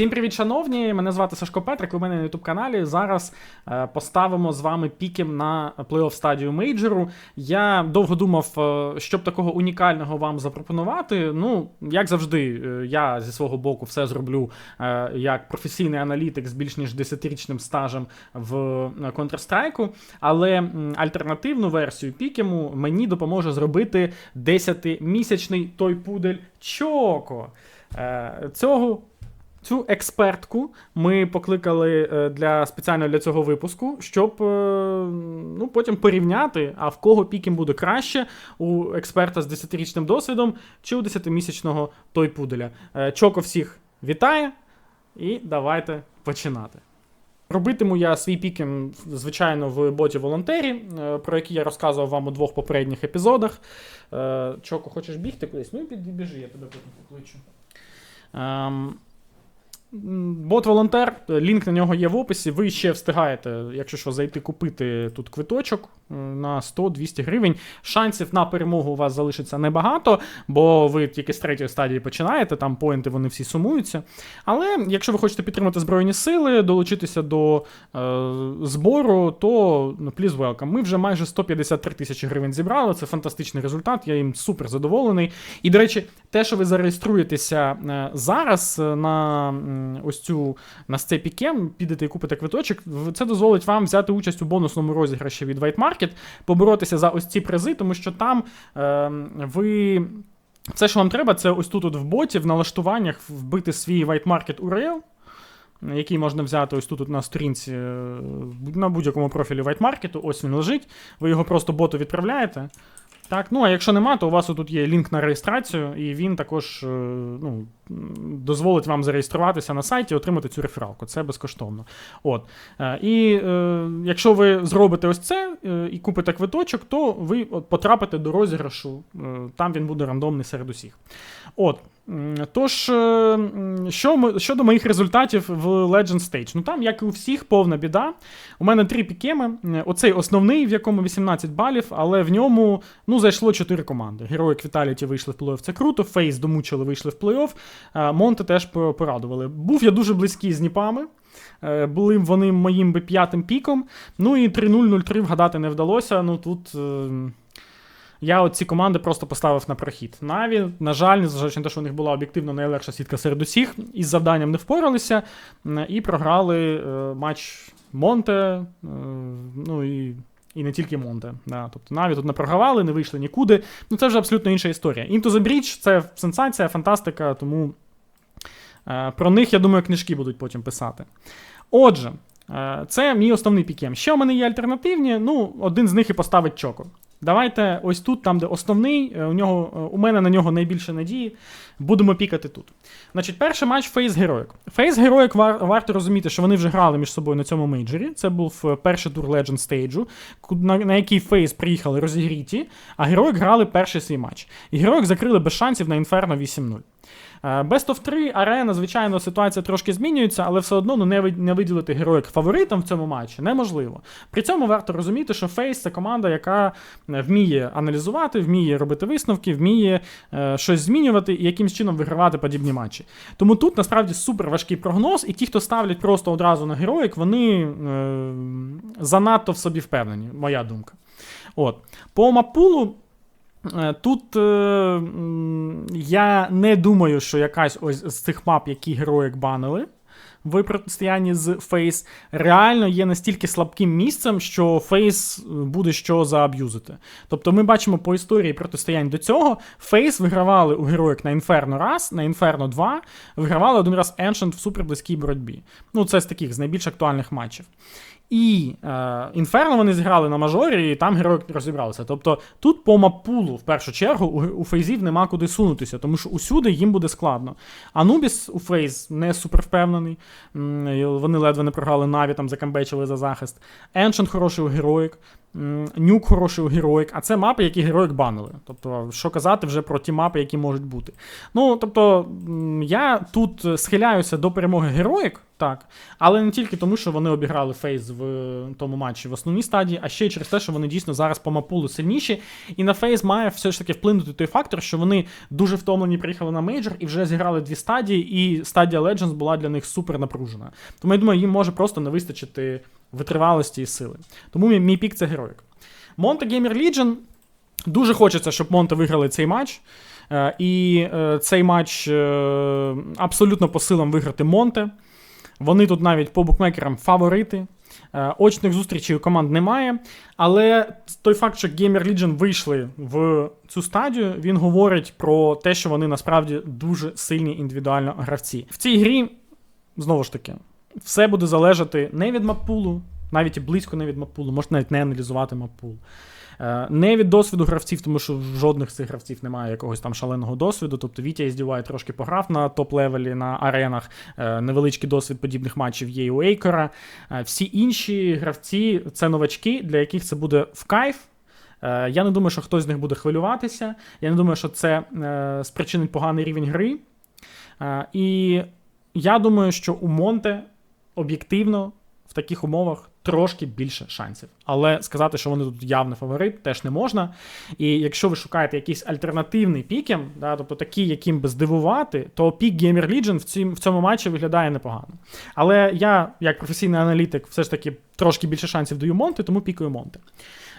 Всім привіт, шановні! Мене звати Сашко Петрик. Ви мене на youtube каналі. Зараз е, поставимо з вами пікем на плей-офф стадію мейджору. Я довго думав, е, щоб такого унікального вам запропонувати. Ну, як завжди, е, я зі свого боку все зроблю як професійний аналітик з більш ніж 10-річним стажем в Counter-Strike, але альтернативну версію пікему мені допоможе зробити 10-місячний той пудель Чоко. Цього Цю експертку ми покликали е, для спеціально для цього випуску, щоб е, ну, потім порівняти, а в кого пікінг буде краще у експерта з 10-річним досвідом чи у 10-місячного той пуделя. Е, Чоко всіх вітає, і давайте починати. Робитиму я свій пікінг, звичайно, в боті волонтері, про який я розказував вам у двох попередніх епізодах. Чоко, хочеш бігти кудись? Ну і підбіжи, я тебе потім покличу. Ем, Бот волонтер, лінк на нього є в описі. Ви ще встигаєте, якщо що, зайти купити тут квиточок е, на 100-200 гривень. Шансів на перемогу у вас залишиться небагато, бо ви тільки з третьої стадії починаєте, там поінти вони всі сумуються. Але якщо ви хочете підтримати Збройні сили, долучитися до е, збору, то ну, please welcome. Ми вже майже 153 тисячі гривень зібрали. Це фантастичний результат, я їм супер задоволений. І, до речі, те, що ви зареєструєтеся е, зараз е, на ось цю на цей пікем, підете і купите квиточок, це дозволить вам взяти участь у бонусному розіграші від White Market, поборотися за ось ці призи, тому що там е, ви. Все, що вам треба, це ось тут от в боті, в налаштуваннях вбити свій White Market URL, який можна взяти ось тут от на сторінці е, на будь-якому профілі White Market, ось він лежить. Ви його просто боту відправляєте. Так, ну а якщо нема, то у вас тут є лінк на реєстрацію, і він також е, ну, дозволить вам зареєструватися на сайті і отримати цю рефералку. Це безкоштовно. От. Е, І е, якщо ви зробите ось це е, і купите квиточок, то ви потрапите до розіграшу. Е, Там він буде рандомний серед усіх. От. Тож, що ми, щодо моїх результатів в Legend Stage, ну там, як і у всіх, повна біда. У мене три пікеми. Оцей основний, в якому 18 балів, але в ньому ну, зайшло 4 команди. Герої Vitality вийшли в плей-офф, це круто. Фейс домучили, вийшли в плей-офф. Е, Монте теж порадували. Був я дуже близький з Ніпами. Е, Були вони моїм би п'ятим піком. Ну і 3-0-0-3 вгадати не вдалося. Ну тут. е, Я от ці команди просто поставив на прохід. Наві, на жаль, незважаючи на те, що у них була об'єктивно найлегша сітка серед усіх, із завданням не впоралися і програли матч Монте. Ну і. І не тільки Монте. Да. Тобто Наві тут не програвали, не вийшли нікуди. Ну це вже абсолютно інша історія. Into the Breach це сенсація, фантастика, тому е, про них, я думаю, книжки будуть потім писати. Отже, е, це мій основний пікем. Ще у мене є альтернативні, ну, один з них і поставить Чоко. Давайте ось тут, там, де основний, е, у, нього, е, у мене на нього найбільше надії. Будемо пікати тут. Значить, перший матч Фейс Героїк. Фейс Героїк вар- варто розуміти, що вони вже грали між собою на цьому мейджорі. Це був е, перший тур Legend стейджу, на, на який Фейс приїхали розігріті, а Героїк грали перший свій матч. І Героїк закрили без шансів на Інферно 8-0. Е, Best of 3 арена, звичайно, ситуація трошки змінюється, але все одно ну, не, виділити героїк фаворитом в цьому матчі неможливо. При цьому варто розуміти, що Фейс це команда, яка е, вміє аналізувати, вміє робити висновки, вміє е, щось змінювати і якимсь чином вигравати подібні матчі. Тому тут насправді супер важкий прогноз, і ті, хто ставлять просто одразу на героїк, вони е, занадто в собі впевнені, моя думка. От. По мапулу. Е, Тут е, я не думаю, що якась ось з цих мап, які героїк банили в протистоянні з Фейс, реально є настільки слабким місцем, що Фейс буде що зааб'юзити. Тобто ми бачимо по історії протистоянь до цього, Фейс вигравали у героїк на Інферно раз, на Інферно 2, вигравали один раз Ancient в суперблизькій боротьбі. Ну, це з таких з найбільш актуальних матчів. І е, Інферно вони зіграли на мажорі, і там герої розібралися. Тобто тут по мапулу, в першу чергу, у, у фейзів нема куди сунутися, тому що усюди їм буде складно. Анубіс у фейз не супер впевнений. м, і Вони ледве не програли Наві, там закамбечили за захист. Еншен хороший героїк. Нюк хороший у героїк, а це мапи, які героїк банили. Тобто, що казати вже про ті мапи, які можуть бути. Ну, тобто, я тут схиляюся до перемоги героїк, так, але не тільки тому, що вони обіграли фейс в е, тому матчі в основній стадії, а ще й через те, що вони дійсно зараз по мапулу сильніші. І на фейс має все ж таки вплинути той фактор, що вони дуже втомлені приїхали на мейджор і вже зіграли дві стадії, і стадія Legends була для них супер напружена. Тому я думаю, їм може просто не вистачити витривалості і сили. Тому мій, мій пік це героїк. Монте Gamer Legion. Дуже хочеться, щоб Монте виграли цей матч. Е, І е, цей матч е, абсолютно по силам виграти Монте. Вони тут навіть по букмекерам фаворити. Очних зустрічей у команд немає. Але той факт, що Gamer Legion вийшли в цю стадію, він говорить про те, що вони насправді дуже сильні індивідуально гравці. В цій грі, знову ж таки, все буде залежати не від маппулу, навіть і близько не від маппулу, можна навіть не аналізувати маппул. Е, Не від досвіду гравців, тому що в жодних з цих гравців немає якогось там шаленого досвіду. Тобто Вітя Іздівай трошки пограв на топ-левелі на аренах. Е, Невеличкий досвід подібних матчів є у Ейкера. Е, Всі інші гравці це новачки, для яких це буде в кайф. Я не думаю, що хтось з них буде хвилюватися. Я не думаю, що це спричинить поганий рівень гри. І я думаю, що у Монте об'єктивно в таких умовах трошки більше шансів. Але сказати, що вони тут явний фаворит, теж не можна. І якщо ви шукаєте якийсь альтернативний пікем, да, тобто такий, яким би здивувати, то пік Gamer Legion в, цім, в цьому матчі виглядає непогано. Але я, як професійний аналітик, все ж таки трошки більше шансів даю Монти, тому пікаю Монте.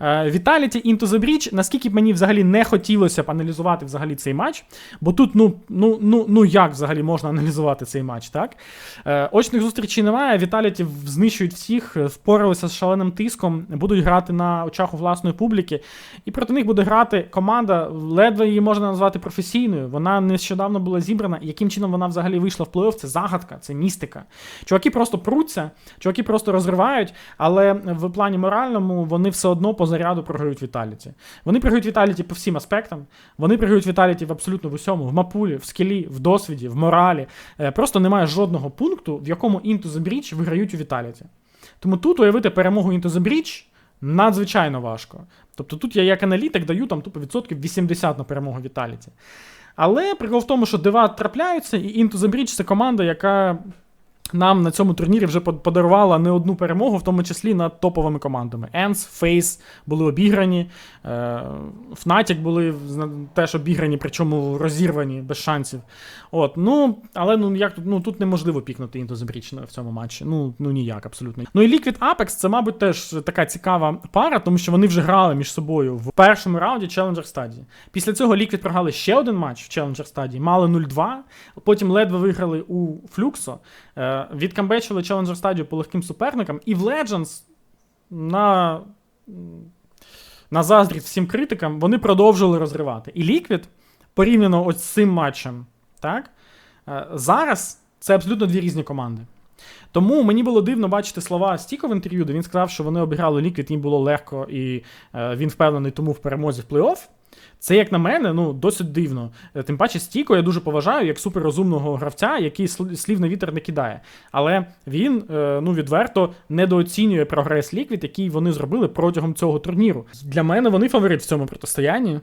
Е, Vitality Into the Breach, наскільки б мені взагалі не хотілося б аналізувати взагалі цей матч, бо тут, ну, ну, ну, ну як взагалі можна аналізувати цей матч, так? Е, Очних зустрічей немає, Vitality знищують всіх, е, впоралися з шаленим тиском, будуть грати на очах у власної публіки, і проти них буде грати команда, ледве її можна назвати професійною. Вона нещодавно була зібрана. Яким чином вона взагалі вийшла в плей-офф, це загадка, це містика. Чуваки просто пруться, чуваки просто розривають, але в плані моральному вони все одно заряду програють Віталіті. Вони програють Віталіті по всім аспектам. Вони програють Віталіті в абсолютно в усьому: в мапулі, в скілі, в досвіді, в моралі. Е, Просто немає жодного пункту, в якому Into the Breach виграють у Віталіті. Тому тут уявити перемогу Into the Breach надзвичайно важко. Тобто тут я як аналітик даю там тупо відсотків 80 на перемогу Віталіті. Але прикол в тому, що дива трапляються, і Into the Breach це команда, яка нам на цьому турнірі вже под- подарувала не одну перемогу, в тому числі над топовими командами. Енс, Фейс були обіграні, е, Fnatic були теж обіграні, причому розірвані без шансів. От, ну, але ну, як тут, ну, тут неможливо пікнути the в цьому матчі. Ну, ну ніяк, абсолютно. Ну і Liquid Apex це, мабуть, теж така цікава пара, тому що вони вже грали між собою в першому раунді Challenger стадії. Після цього Liquid програли ще один матч в Challenger стадії, мали 0-2, потім ледве виграли у Флюксо, відкамбечили Challenger стадію по легким суперникам, і в Legends на, на заздрість всім критикам вони продовжили розривати. І Liquid, порівняно ось з цим матчем, так, е, зараз це абсолютно дві різні команди. Тому мені було дивно бачити слова Стіко в інтерв'ю, де він сказав, що вони обіграли Liquid, їм було легко, і е, він впевнений тому в перемозі в плей-офф. Це, як на мене, ну досить дивно. Е, Тим паче, Стіко я дуже поважаю як суперрозумного гравця, який сл- слів на вітер не кидає. Але він е, ну відверто недооцінює прогрес Ліквід, який вони зробили протягом цього турніру. Для мене вони фаворит в цьому протистоянні.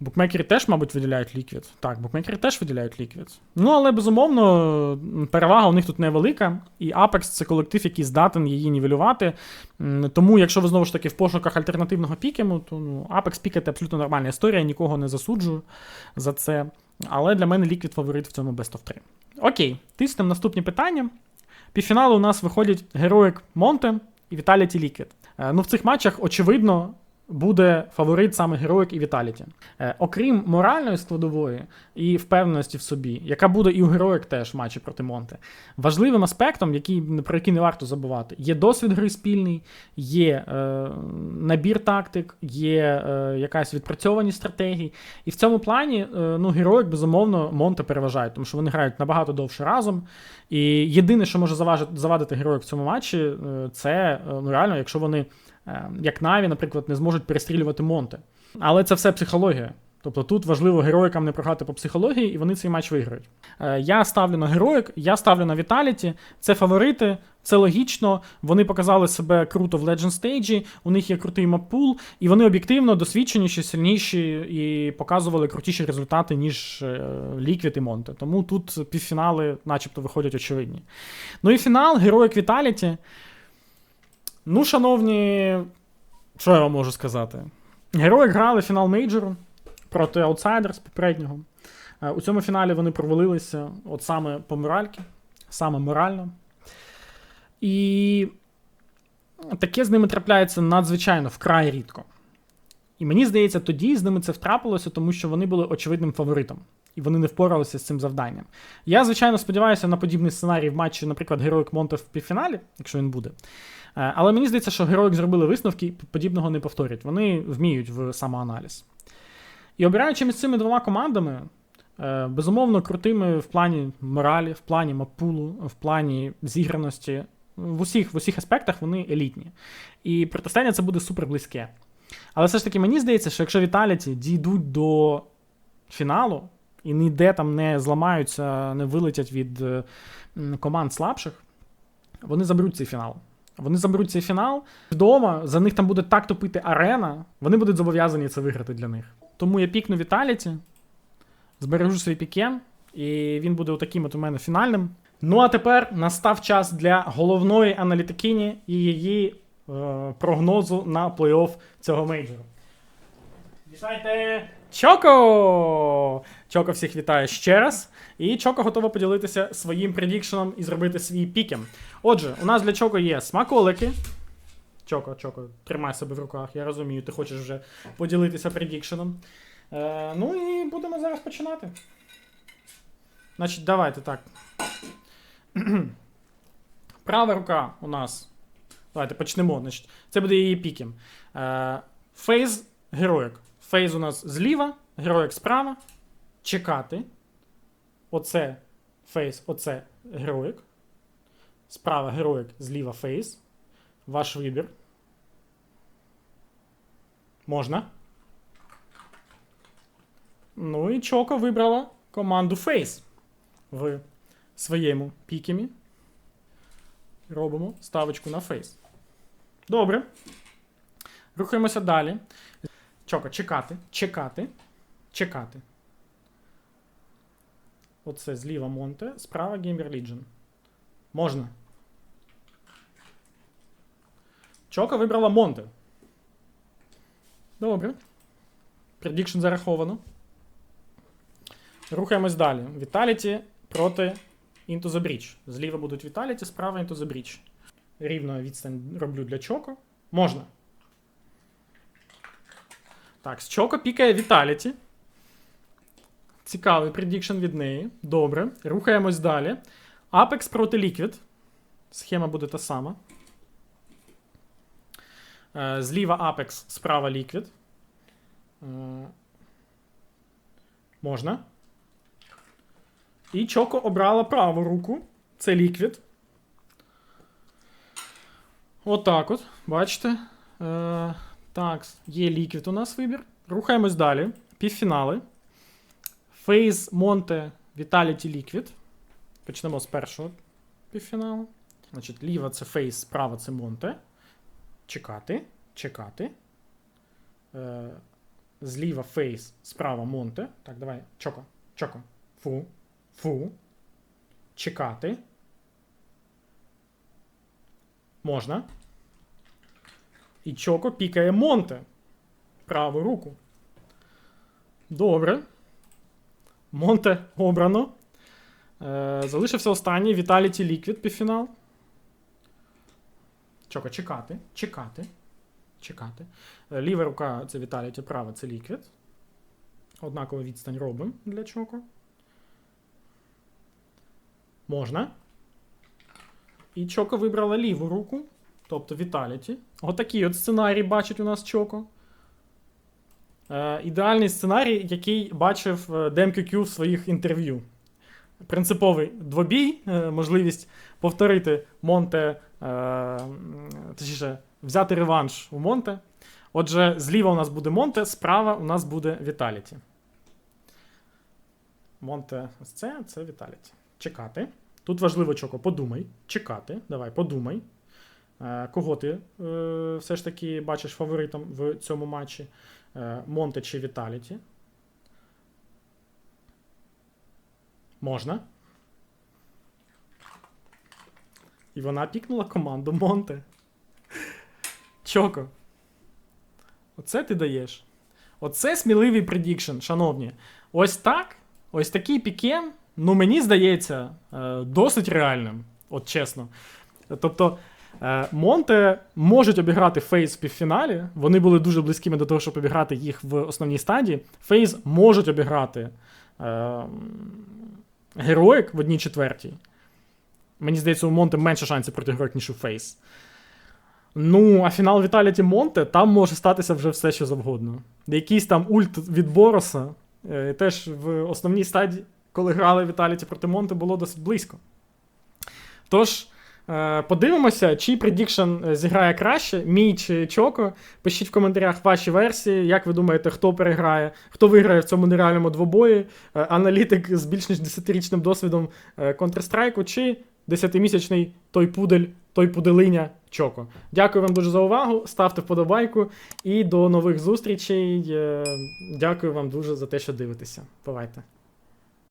Букмекери теж, мабуть, виділяють ліквід. Так, букмекери теж виділяють ліквід. Ну, але безумовно, перевага у них тут невелика, і Apex це колектив, який здатен її нівелювати. Тому, якщо ви знову ж таки в пошуках альтернативного пікему, то ну, Apex пікати абсолютно нормальна історія, нікого не засуджую за це. Але для мене ліквід фаворит в цьому Best of 3. Окей, тиснемо наступні питання. Півфіналу у нас виходять Героїк Монте і Vitality Liquid. Е, Ну, в цих матчах, очевидно, буде фаворит саме Героїк і Віталіті. Е, окрім моральної складової і впевненості в собі, яка буде і у Героїк теж в матчі проти Монте, важливим аспектом, який, про який не варто забувати, є досвід гри спільний, є е, набір тактик, є е, якась відпрацьованість стратегій. І в цьому плані е, ну, Героїк, безумовно, Монте переважають, тому що вони грають набагато довше разом. І єдине, що може заважити, завадити Героїк в цьому матчі, е, це е, ну, реально, якщо вони, як Наві, наприклад, не зможуть перестрілювати Монте. Але це все психологія. Тобто тут важливо героїкам не програти по психології, і вони цей матч виграють. Е, я ставлю на героїк, я ставлю на Віталіті. Це фаворити, це логічно. Вони показали себе круто в Legend Stage, у них є крутий маппул, і вони об'єктивно досвідченіші, сильніші і показували крутіші результати, ніж е, Liquid і Монте. Тому тут півфінали, начебто, виходять очевидні. Ну і фінал, героїк Віталіті. Ну, шановні, що я вам можу сказати? Герої грали фінал мейджору проти аутсайдерс попереднього. Е, У цьому фіналі вони провалилися от саме по моральки, саме морально. І таке з ними трапляється надзвичайно вкрай рідко. І мені здається, тоді з ними це втрапилося, тому що вони були очевидним фаворитом, і вони не впоралися з цим завданням. Я, звичайно, сподіваюся на подібний сценарій в матчі, наприклад, Героїк Монте в півфіналі, якщо він буде. Е, Але мені здається, що Героїк зробили висновки і подібного не повторять. Вони вміють в самоаналіз. І обираючи між цими двома командами, е, безумовно, крутими в плані моралі, в плані мапулу, в плані зіграності, в усіх, в усіх аспектах вони елітні. І протистояння це буде супер близьке. Але все ж таки мені здається, що якщо Віталіті дійдуть до фіналу і ніде там не зламаються, не вилетять від е, команд слабших, вони заберуть цей фінал. Вони заберуть цей фінал вдома, за них там буде так топити арена, вони будуть зобов'язані це виграти для них. Тому я пікну Віталіті, збережу свій пікен, і він буде отаким от у мене фінальним. Ну а тепер настав час для головної аналітикині і її е, прогнозу на плей-офф цього мейджору. Вітайте! Чоко! Чоко всіх вітає ще раз. І Чоко готова поділитися своїм предікшеном і зробити свій пікем. Отже, у нас для Чоко є смаколики. Чоко, Чоко, тримай себе в руках, я розумію, ти хочеш вже поділитися предікшеном. Е, ну і будемо зараз починати. Значить, давайте так. Права рука у нас. Давайте почнемо. Значить, це буде її пікем. Е, фейз героїк. Фейз у нас зліва, героїк справа. Чекати. Оце фейс, оце героїк. Справа героїк, зліва фейс. Ваш вибір. Можна. Ну і Чоко вибрала команду Фейс в своєму пікемі. Робимо ставочку на Фейс. Добре. Рухаємося далі. Чоко, чекати, чекати, чекати. Оце зліва Монте, справа Gamer Legion. Можна. Чока вибрала Монте. Добре. Предікшн зараховано. Рухаємось далі. Віталіті проти Into the Breach. Зліва будуть Віталіті, справа Into the Breach. Рівно відстань роблю для Чоко. Можна. Так, з Чоко пікає Віталіті. Цікавий предікшн від неї. Добре. Рухаємось далі. Apex проти Liquid. Схема буде та сама. Е, Зліва Apex, справа Liquid. Е, Можна. І Чоко обрала праву руку. Це Liquid. Отак от. Бачите? Так, є Liquid у нас вибір. Рухаємось далі. Півфінали. Фейз Монте Vitality Liquid. Почнемо з першого півфіналу. Значить, ліва це Фейс, справа це Монте. Чекати. Чекати. Е, зліва Фейс, справа Монте. Так, давай. Чоко. Чоко. Фу. Фу. Чекати. Можна. І Чоко пікає Монте. Праву руку. Добре. Монте обрано. Е, залишився останній Vitality Liquid півфінал. Чоко, чекати. Чекати. Чекати. Е, ліва рука це Vitality, права це Liquid. Однаково відстань робимо для Чоко. Можна. І Чоко вибрала ліву руку, тобто Vitality. Отакий от сценарій бачить у нас Чоко. Е, ідеальний сценарій, який бачив е, DMQQ в своїх інтерв'ю. Принциповий двобій, е, можливість повторити Монте, е, точніше, взяти реванш у Монте. Отже, зліва у нас буде Монте, справа у нас буде Віталіті. Монте ось це, це Віталіті. Чекати. Тут важливо, Чоко, подумай. Чекати. Давай, подумай. Е, кого ти е, все ж таки бачиш фаворитом в цьому матчі? Е, Монте чи Віталіті? Можна. І вона пікнула команду Монте. Чоко. Оце ти даєш. Оце сміливий предікшн, шановні. Ось так, ось такий пікен, ну мені здається, досить реальним, от чесно. Тобто, Монте можуть обіграти Фейз в півфіналі. Вони були дуже близькими до того, щоб обіграти їх в основній стадії. Фейз можуть обіграти е, Героїк в одній четвертій. Мені здається, у Монте менше шансів проти Героїк, ніж у Фейс. Ну, а фінал Віталіті Монте, там може статися вже все, що завгодно. Якийсь там ульт від Бороса. е, Теж в основній стадії, коли грали Віталіті проти Монте, було досить близько. Тож, е, подивимося, чий предікшн е, зіграє краще, мій чи Чоко. Пишіть в коментарях ваші версії. Як ви думаєте, хто переграє, хто виграє в цьому нереальному двобої? Е, Аналітик з більш ніж 10-річним досвідом е, Counter-Strike чи 10-місячний той пудель, той пуделиня Чоко. Дякую вам дуже за увагу. Ставте вподобайку і до нових зустрічей. Е, Дякую вам дуже за те, що дивитеся. Бувайте.